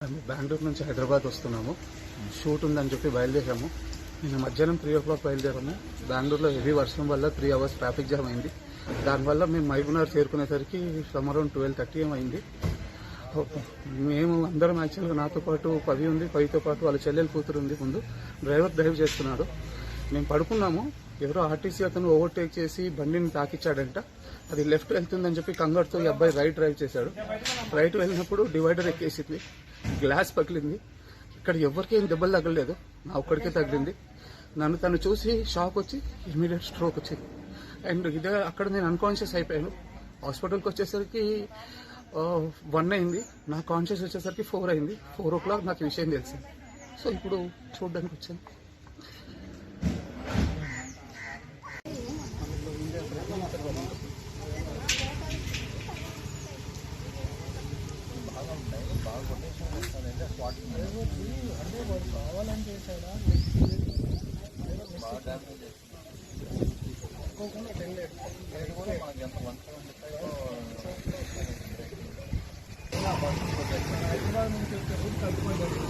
బెంగళూరు నుంచి హైదరాబాద్ వస్తున్నాము. షూట్ ఉందని చెప్పి బయలుదేరాము. నిన్న మధ్యాహ్నం త్రీ ఓ క్లాక్ బయలుదేరాము. బెంగళూరులో హెవీ వర్షం వల్ల త్రీ అవర్స్ ట్రాఫిక్ జామ్ అయింది. దానివల్ల మేము మహబూబ్నగర్ చేరుకునేసరికి అరౌండ్ ట్వెల్వ్ థర్టీ ఏం అయింది. మేము అందరం యాక్చువల్గా నాతో పాటు పవి ఉంది. పవితో పాటు వాళ్ళ చెల్లెలు కూతురు ఉంది ముందు. డ్రైవర్ డ్రైవ్ చేస్తున్నాడు. మేము పడుకున్నాము. ఎవరో ఆర్టీసీ అతను ఓవర్టేక్ చేసి బండిని తాకిచ్చాడంట. అది లెఫ్ట్ వెళ్తుందని చెప్పి కంగారుతో ఈ అబ్బాయి రైట్ డ్రైవ్ చేశాడు. రైట్ వెళ్ళినప్పుడు డివైడర్ ఎక్కేసింది. గ్లాస్ పగిలింది. ఇక్కడ ఎవరికేం దెబ్బలు తగలలేదు. నా ఒక్కడికే తగిలింది. నన్ను తను చూసి షాక్ వచ్చి ఇమీడియట్ స్ట్రోక్ వచ్చింది. అండ్ ఇదే అక్కడ నేను అన్కాన్షియస్ అయిపోయాను. హాస్పిటల్కి వచ్చేసరికి వన్ అయింది. నా కాన్షియస్ వచ్చేసరికి ఫోర్ అయింది. ఫోర్ ఓ క్లాక్ నాకు విషయం తెలిసింది. సో ఇప్పుడు చూడడానికి వచ్చాను. కాల్ కొట్టేసి వస్తానంటే స్పాట్ కావాలని చేశాడా బాగా డ్యామేజ్ అనుకోకుండా టెన్ డేట్ హైదరాబాద్ నుంచి వచ్చే రూట్ తగ్గిపోయి